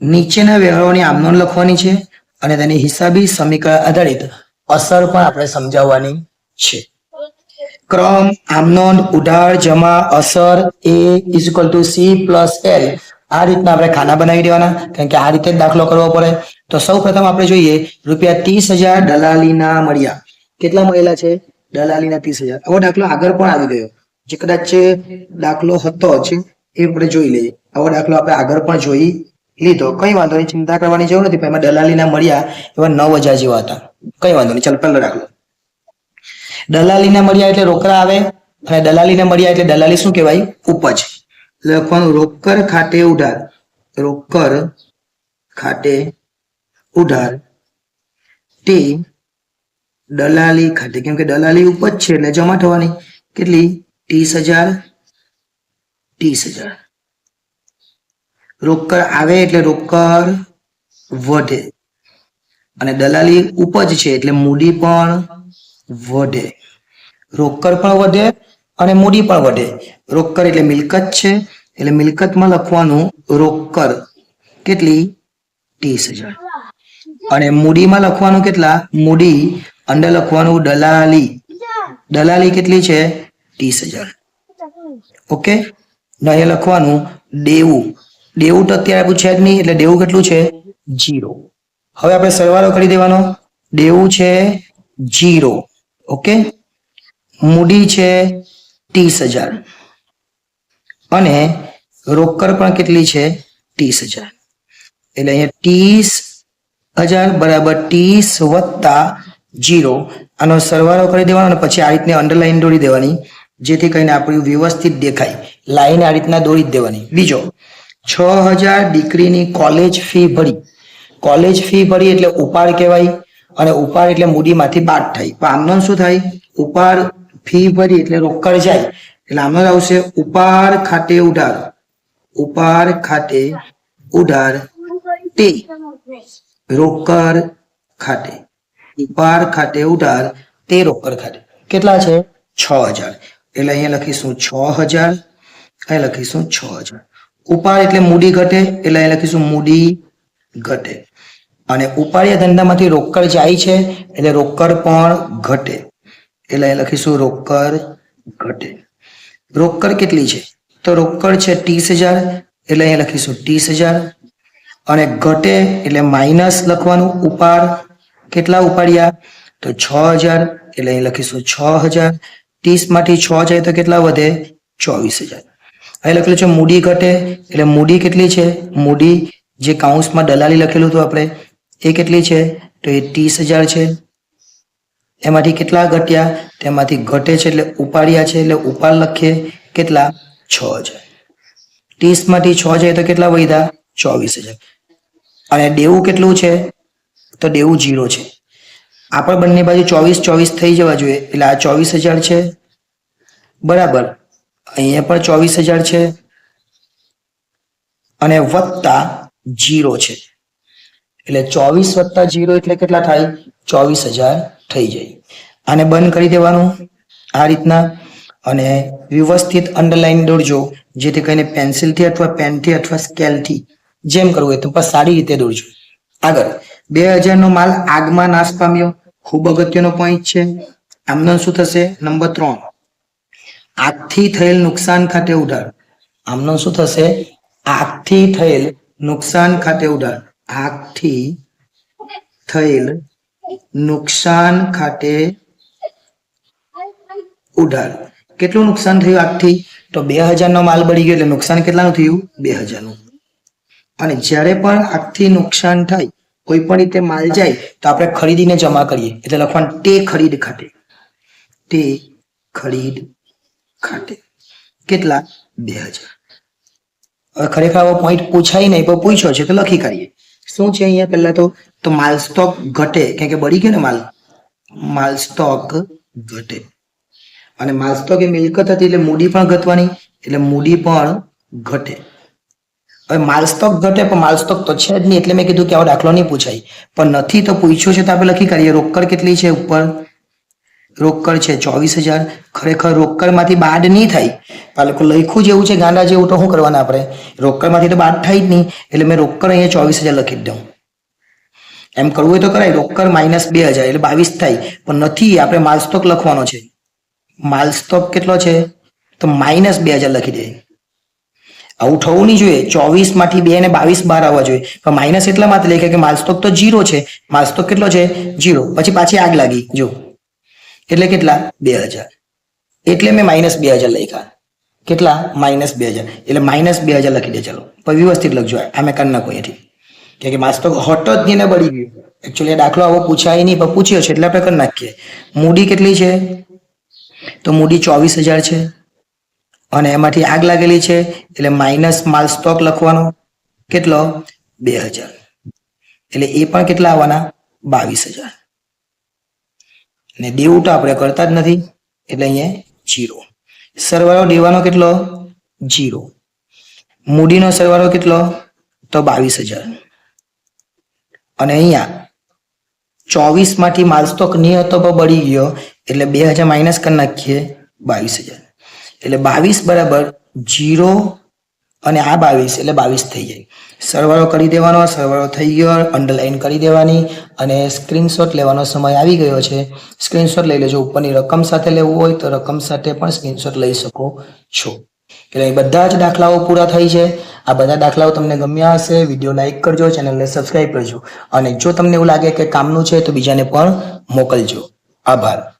નીચેના વ્યવહારોની આમનોન લખવાની છે અને તેની હિસાબી સમીકરણ આધારિત અસર પણ આપણે સમજાવવાની છે. ક્રમ, આમનોન ઉધાર જમા, અસર, A is equal to C plus L આ રીતના આપણે ખાના બનાવી દેવાના, કારણ કે આ રીતે દાખલો કરવો પડે. તો સૌ પ્રથમ આપણે જોઈએ રૂપિયા ત્રીસ હજાર દલાલીના મળ્યા. કેટલા મળેલા છે? દલાલીના ત્રીસ હજાર. આવો દાખલો આગળ પણ આવી ગયો. જે કદાચ દાખલો હતો જ, એ આપણે જોઈ લઈએ. આવો દાખલો આપણે આગળ પણ જોઈ લીધો. કઈ વાંધો નહીં, ચિંતા કરવાની જરૂર નથી. એમાં દલાલીના મળ્યા એવા નવ હજાર જેવા હતા. કઈ વાંધો નહીં, ચાલ, પહેલો દાખલો. દલાલીના મળ્યા એટલે રોકડા આવે અને દલાલીના મળ્યા એટલે દલાલી શું કહેવાય? ઉપજ. લખવાનું રોકડ ખાતે ઉધાર. રોકડ ખાતે ઉધાર. તે દલાલી ખાતે. કેમ કે દલાલી ઉપજ છે એટલે જમા થવાની. કેટલી? ત્રીસ હજાર. ત્રીસ હજાર. રોકડ આવે એટલે રોકડ વધે. અને દલાલી ઉપજ છે એટલે મૂડી પણ વધે. રોકડ પણ વધે અને મૂડી પણ વધે. રોકડ એટલે મિલકત છે, એટલે મિલકતમાં લખવાનું રોકડ કેટલી? ત્રીસ હજાર. અને મૂડીમાં લખવાનું કેટલા? મૂડી. અંદર લખવાનું દલાલી. દલાલી કેટલી છે? ત્રીસ હજાર. ઓકે? અહીંયા લખવાનું દેવું. દેવું તો અત્યારે પૂછ્યા જ નહીં એટલે દેવું કેટલું છે? જીરો હવે આપણે સરવાળો કરી દેવાનો. દેવું છે જીરો ઓકે? મૂડી છે ત્રીસ હજાર. અને રોકડ પણ કેટલી છે? ત્રીસ હજાર. એટલે અહીંયા ત્રીસ હજાર બરાબર ત્રીસ વત્તા જીરો આનો સરવાળો કરી દેવાનો અને પછી આ રીતને અંડરલાઈન દોરી દેવાની, જેથી કરીને આપણું વ્યવસ્થિત દેખાય. લાઈન આ રીતના દોરી જ દેવાની. બીજો છ હજાર દીકરીની કોલેજ ફી ભરી. કોલેજ ફી ભરી એટલે ઉપાડ કહેવાય અને ઉપાડ એટલે મૂડીમાંથી બાદ થાય. પણ આમનો શું થાય? ઉપાડ ફી ભરી એટલે રોકડ જાય. એટલે આમનો આવશે ઉપાડ ખાતે ઉધાર ઉપાડ ખાતે ઉધાર તે. રોકડ ખાતે. ઉપાડ ખાતે ઉધાર તે રોકડ ખાતે. કેટલા છે? છ હજાર. એટલે અહીંયા લખીશું છ હજાર. અહીંયા લખીશું છ હજાર. ઉપાડ એટલે મૂડી ઘટે, એટલે અહીં લખીશું મૂડી ઘટે. અને ઉપાડ્યા ધંધામાંથી રોકડ જાય છે, એટલે રોકડ પણ ઘટે. એટલે અહીં લખીશું રોકડ ઘટે. રોકડ કેટલી છે? તો રોકડ છે ત્રીસ હજાર, એટલે અહીંયા લખીશું ત્રીસ હજાર. અને ઘટે એટલે માઇનસ લખવાનું ઉપાડ. કેટલા ઉપાડ્યા? તો છ હજાર, એટલે અહીં લખીશું છ હજાર. ત્રીસમાંથી છ જાય તો કેટલા વધે? ચોવીસ હજાર. અહીં લખેલું છે મૂડી ઘટે. એટલે મૂડી કેટલી છે? મૂડી જે કાઉન્સમાં દલાલી લખેલું હતું આપણે, એ કેટલી છે? તો એ ત્રીસ હજાર છે. એમાંથી કેટલા ઘટ્યા? તેમાંથી ઘટે છે એટલે ઉપાડ્યા છે. એટલે ઉપાડ લખીએ કેટલા? છ હજાર. ત્રીસમાંથી છ જાય તો કેટલા વધ્યા? ચોવીસ હજાર. અને દેવું કેટલું છે? તો દેવું જીરો છે. આપણે બંને બાજુ ચોવીસ ચોવીસ થઈ જવા જોઈએ. એટલે આ ચોવીસ હજાર છે. બરાબર. અહીંયા પણ ચોવીસ હજાર છે અને વત્તા જીરો છે. એટલે ચોવીસ વત્તા જીરો એટલે કેટલા થાય? ચોવીસ હજાર થઈ જાય. આને બંધ કરી દેવાનું આ રીતના. અને વ્યવસ્થિત અંડરલાઈન દોરજો, જેથી કરીને પેન્સિલથી અથવા પેનથી અથવા સ્કેલથી જેમ કરવું હોય તો પણ સારી રીતે દોરજો. આગળ, બે હજારનો માલ આગમાં નાશ પામ્યો. ખૂબ અગત્યનો પોઈન્ટ છે. આમનો શું થશે? નંબર ત્રણ. આગથી થયેલ નુકસાન ખાતે ઉધાર આમનો શું થશે? આગથી થયેલ નુકસાન ખાતે ઉધાર આગથી થયેલ નુકસાન ખાતે ઉધાર કેટલું નુકસાન થયું આગથી તો બે હજારનો માલ બળી ગયો એટલે નુકસાન કેટલાનું થયું? બે હજારનું. અને જ્યારે પણ આગથી નુકસાન થાય, કોઈ પણ રીતે માલ જાય, તો આપણે ખરીદીને જમા કરીએ. એટલે લખવાનું તે ખરીદ ખાતે. તે ખરીદ ખાતે. કેટલા? બે હજાર. ખરેખર આવો પોઈન્ટ પૂછાય નહીં, પણ પૂછ્યો છે તો લખી કાઢીએ. શું છે અહીંયા પહેલા તો? તો માલ સ્ટોક ઘટે. કારણ કે બળી ગયો ને માલ? માલ સ્ટોક ઘટે. અને માલ સ્ટોક એ મિલકત હતી એટલે મૂડી પણ ઘટવાની, એટલે મૂડી પણ ઘટે. હવે માલ સ્ટોક ઘટે, પણ માલ સ્ટોક તો છે જ નહીં, એટલે મેં કીધું કે આવો દાખલો નહીં પૂછાય. પણ નથી તો પૂછ્યો છે તો આપણે લખી કાઢીએ. રોકડ કેટલી છે ઉપર? રોકડ છે, ચોવીસ હજાર. ખરેખર રોકડમાંથી બાદ નહીં થાય. પાલકો લખ્યું જેવું છે, ગાંડા જેવું, તો શું કરવાના આપણે? રોકડમાંથી તો બાદ થાય જ નહીં. એટલે મેં રોકડ અહીંયા ચોવીસ હજાર લખી દઉં. એમ કરવું હોય તો કરાય. રોકડ માઇનસ બે હજાર, એટલે બાવીસ થાય. પણ નથી, આપણે માલ સ્ટોક લખવાનો છે. માલ સ્ટોક કેટલો છે? તો માઇનસ બે હજાર લખી દે. આવું થવું નહીં જોઈએ. ચોવીસમાંથી બે ને બાવીસ બાર આવવા જોઈએ. પણ માઇનસ એટલા માટે લખે કે માલ તો જીરો છે. માલ સ્ટોક કેટલો છે? જીરો પછી પાછી આગ લાગી. જો. એટલે કેટલા? બે હજાર. એટલે મેં માઇનસ બે હજાર લખ્યા. કેટલા? માઇનસ બે હજાર. એટલે માઇનસ બે હજાર લખી દે, ચલો. પણ વ્યવસ્થિત લખજો આ. મેં કરી નાખો અહીંથી. કે માસ તો હોટો જ નહીં બળી ગયું. એકચ્યુઅલી દાખલો આવો પૂછાય નહીં, પણ પૂછ્યો છે, એટલે આપણે કરી નાખીએ. મૂડી કેટલી છે? તો મૂડી ચોવીસ હજાર છે. અને એમાંથી આગ લાગેલી છે, એટલે માઇનસ માલ સ્ટોક લખવાનો. કેટલો? બે હજાર. એટલે એ પણ કેટલા આવવાના? બાવીસ હજાર. ને તો આપણે કરતા જ નથી. એટલે અહીંયા જીરો સરવાળો દેવાનો કેટલો? જીરો મૂડીનો સરવાળો કેટલો? તો બાવીસ હજાર. અને અહીંયા ચોવીસમાંથી માલ સ્ટોક નહીં હતો પણ બળી ગયો. એટલે બે હજાર માઇનસ કરી નાખીએ બાવીસ હજાર. એટલે બાવીસ બરાબર જીરો અને આ બાવીસ, એટલે બાવીસ થઈ જાય. સરવાળો કરી દેવાનો, સરવાળો થઈ ગયો અંડરલાઇન કરી દેવાની અને સ્ક્રીનશોટ લેવાનો સમય આવી ગયો છે. સ્ક્રીનશોટ લઈ લેજો, ઉપરની રકમ સાથે લેવું હોય તો રકમ સાથે પણ સ્ક્રીનશોટ લઈ શકો છો. એટલે અહીં બધા જ દાખલાઓ પૂરા થઈ છે. આ બધા દાખલાઓ તમને ગમ્યા હશે, વીડિયો લાઇક કરજો, ચેનલને સબસ્ક્રાઈબ કરજો. અને જો તમને એવું લાગે કે કામનું છે તો બીજાને પણ મોકલજો. આભાર.